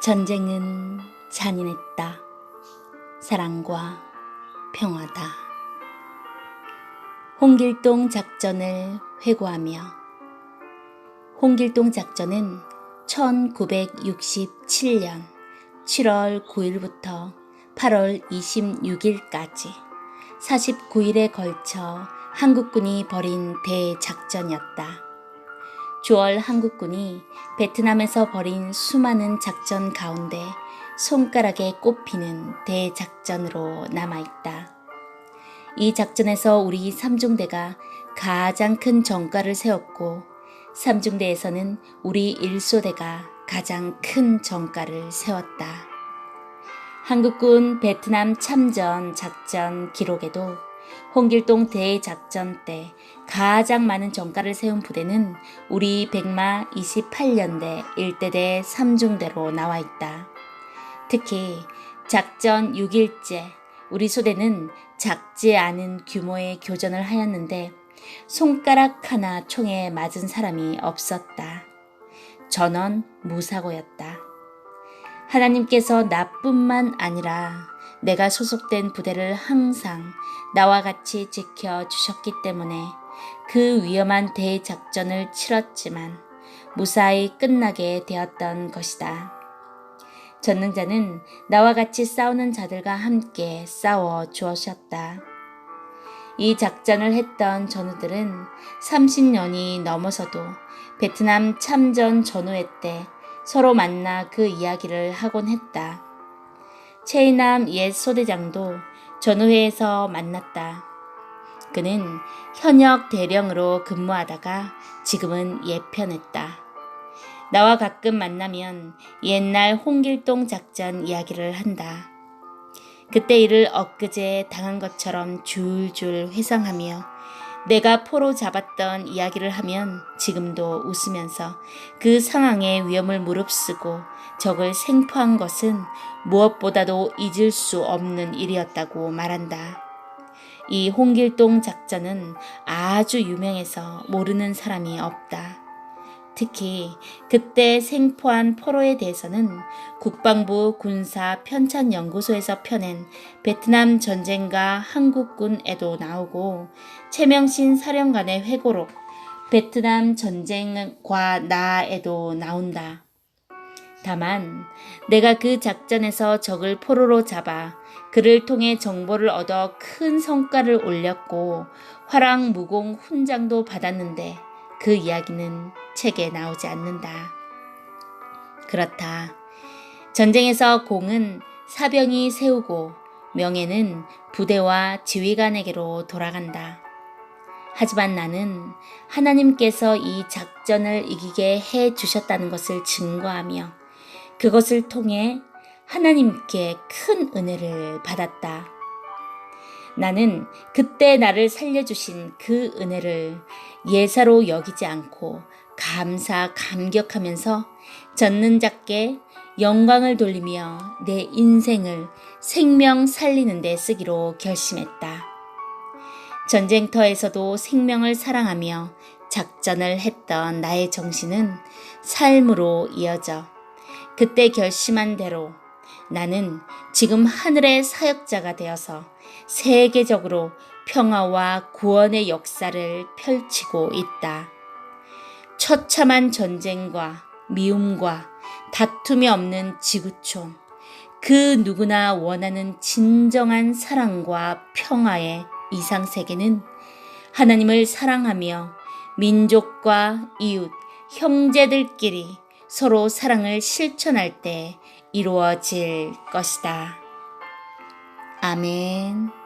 전쟁은 잔인했다. 사랑과 평화다. 홍길동 작전을 회고하며 홍길동 작전은 1967년 7월 9일부터 8월 26일까지 49일에 걸쳐 한국군이 벌인 대작전이었다. 주월 한국군이 베트남에서 벌인 수많은 작전 가운데 손가락에 꼽히는 대작전으로 남아있다. 이 작전에서 우리 삼중대가 가장 큰 정가를 세웠고 삼중대에서는 우리 일소대가 가장 큰 정가를 세웠다. 한국군 베트남 참전 작전 기록에도 홍길동 대작전 때 가장 많은 정가를 세운 부대는 우리 백마 28년대 1대대 3중대로 나와 있다. 특히 작전 6일째 우리 소대는 작지 않은 규모의 교전을 하였는데 손가락 하나 총에 맞은 사람이 없었다. 전원 무사고였다. 하나님께서 나뿐만 아니라 내가 소속된 부대를 항상 나와 같이 지켜주셨기 때문에 그 위험한 대작전을 치렀지만 무사히 끝나게 되었던 것이다. 전능자는 나와 같이 싸우는 자들과 함께 싸워 주었다. 이 작전을 했던 전우들은 30년이 넘어서도 베트남 참전 전후회 때 서로 만나 그 이야기를 하곤 했다. 최인남 옛 소대장도 전후회에서 만났다. 그는 현역 대령으로 근무하다가 지금은 예편했다. 나와 가끔 만나면 옛날 홍길동 작전 이야기를 한다. 그때 이를 엊그제 당한 것처럼 줄줄 회상하며 내가 포로 잡았던 이야기를 하면 지금도 웃으면서 그 상황의 위험을 무릅쓰고 적을 생포한 것은 무엇보다도 잊을 수 없는 일이었다고 말한다. 이 홍길동 작전은 아주 유명해서 모르는 사람이 없다. 특히 그때 생포한 포로에 대해서는 국방부 군사 편찬연구소에서 펴낸 베트남 전쟁과 한국군에도 나오고 최명신 사령관의 회고록 베트남 전쟁과 나에도 나온다. 다만 내가 그 작전에서 적을 포로로 잡아 그를 통해 정보를 얻어 큰 성과를 올렸고 화랑 무공 훈장도 받았는데 그 이야기는 책에 나오지 않는다. 그렇다. 전쟁에서 공은 사병이 세우고 명예는 부대와 지휘관에게로 돌아간다. 하지만 나는 하나님께서 이 작전을 이기게 해 주셨다는 것을 증거하며 그것을 통해 하나님께 큰 은혜를 받았다. 나는 그때 나를 살려주신 그 은혜를 예사로 여기지 않고 감사, 감격하면서 젖는 작게 영광을 돌리며 내 인생을 생명 살리는 데 쓰기로 결심했다. 전쟁터에서도 생명을 사랑하며 작전을 했던 나의 정신은 삶으로 이어져 그때 결심한 대로 나는 지금 하늘의 사역자가 되어서 세계적으로 평화와 구원의 역사를 펼치고 있다. 처참한 전쟁과 미움과 다툼이 없는 지구촌, 그 누구나 원하는 진정한 사랑과 평화의 이상세계는 하나님을 사랑하며 민족과 이웃, 형제들끼리 서로 사랑을 실천할 때 이루어질 것이다. 아멘.